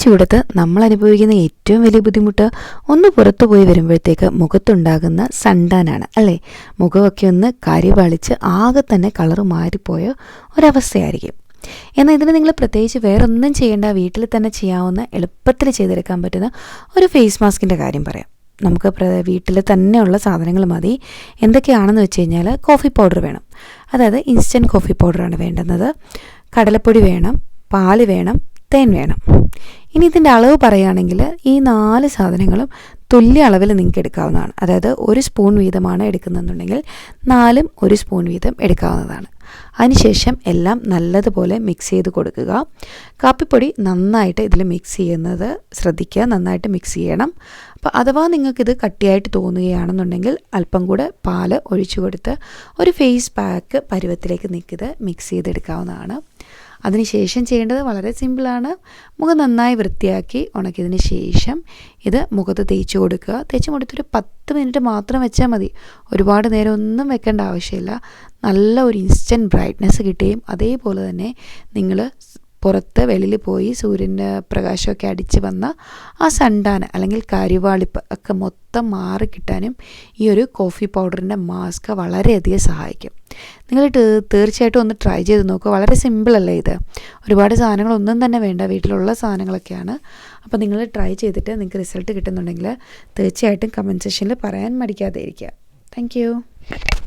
ചൂടത്ത് നമ്മൾ അനുഭവിക്കുന്ന ഏറ്റവും വലിയ ബുദ്ധിമുട്ട് ഒന്ന് പുറത്തു പോയി വരുമ്പോഴത്തേക്ക് മുഖത്തുണ്ടാകുന്ന സണ്ടാനാണ് അല്ലേ? മുഖമൊക്കെ ഒന്ന് കരിപാളിച്ച് ആകെ തന്നെ കളറ് മാറിപ്പോയ ഒരവസ്ഥയായിരിക്കും. എന്നാൽ ഇതിന് നിങ്ങൾ പ്രത്യേകിച്ച് വേറൊന്നും ചെയ്യേണ്ട വീട്ടിൽ തന്നെ ചെയ്യാവുന്ന എളുപ്പത്തിൽ ചെയ്തെടുക്കാൻ പറ്റുന്ന ഒരു ഫേസ് മാസ്കിന്റെ കാര്യം പറയാം. നമുക്ക് വീട്ടിൽ തന്നെയുള്ള സാധനങ്ങൾ മതി. എന്തൊക്കെയാണെന്ന് വെച്ച് കഴിഞ്ഞാൽ കോഫി പൗഡർ വേണം. അതായത് ഇൻസ്റ്റന്റ് കോഫി പൗഡറാണ് വേണ്ടുന്നത്. കടലപ്പൊടി വേണം പാൽ വേണം തേൻ വേണം. ഇനി ഇതിന്റെ അളവ് പറയുകയാണെങ്കിൽ ഈ നാല് സാധനങ്ങളും തുല്യ അളവിൽ നിങ്ങൾക്ക് എടുക്കാവുന്നതാണ്. അതായത് ഒരു സ്പൂൺ വീതമാണ് എടുക്കുന്നതെന്നുണ്ടെങ്കിൽ നാലും ഒരു സ്പൂൺ വീതം എടുക്കാവുന്നതാണ്. അതിനുശേഷം എല്ലാം നല്ലതുപോലെ മിക്സ് ചെയ്ത് കൊടുക്കുക. കാപ്പിപ്പൊടി നന്നായിട്ട് ഇതിൽ മിക്സ് ചെയ്യുന്നത് ശ്രദ്ധിക്കുക. നന്നായിട്ട് മിക്സ് ചെയ്യണം. അപ്പോൾ അഥവാ നിങ്ങൾക്കിത് കട്ടിയായിട്ട് തോന്നുകയാണെന്നുണ്ടെങ്കിൽ അല്പം കൂടെ പാൽ ഒഴിച്ചു കൊടുത്ത് ഒരു ഫേസ് പാക്ക് പരുവത്തിലേക്ക് നിൽക്കിത് മിക്സ് ചെയ്തെടുക്കാവുന്നതാണ്. അതിനുശേഷം ചെയ്യേണ്ടത് വളരെ സിമ്പിളാണ്. മുഖം നന്നായി വൃത്തിയാക്കി ഉണക്കിയതിന് ശേഷം ഇത് മുഖത്ത് തേച്ച് കൊടുക്കുക. തേച്ച് കൊടുത്തൊരു പത്ത് മിനിറ്റ് മാത്രം വെച്ചാൽ മതി. ഒരുപാട് നേരം ഒന്നും വെക്കേണ്ട ആവശ്യമില്ല. നല്ല ഒരു ഇൻസ്റ്റന്റ് ബ്രൈറ്റ്നെസ് കിട്ടുകയും അതേപോലെ തന്നെ നിങ്ങൾ പുറത്ത് വെളിയിൽ പോയി സൂര്യന്റെ പ്രകാശമൊക്കെ അടിച്ച് വന്ന ആ സണ്ടാന അല്ലെങ്കിൽ കരിവാളിപ്പ് ഒക്കെ മൊത്തം മാറി കിട്ടാനും ഈ ഒരു കോഫി പൗഡറിന്റെ മാസ്ക് വളരെയധികം സഹായിക്കും. നിങ്ങൾ തീർച്ചയായിട്ടും ഒന്ന് ട്രൈ ചെയ്ത് നോക്കുക വളരെ സിമ്പിളല്ലേ ഇത്? ഒരുപാട് സാധനങ്ങളൊന്നും തന്നെ വേണ്ട വീട്ടിലുള്ള സാധനങ്ങളൊക്കെയാണ്. അപ്പോൾ നിങ്ങൾ ട്രൈ ചെയ്തിട്ട് നിങ്ങൾക്ക് റിസൾട്ട് കിട്ടുന്നുണ്ടെങ്കിൽ തീർച്ചയായിട്ടും കമന്റ് സെക്ഷനിൽ പറയാൻ മടിക്കാതെ ഇരിക്കുക. താങ്ക്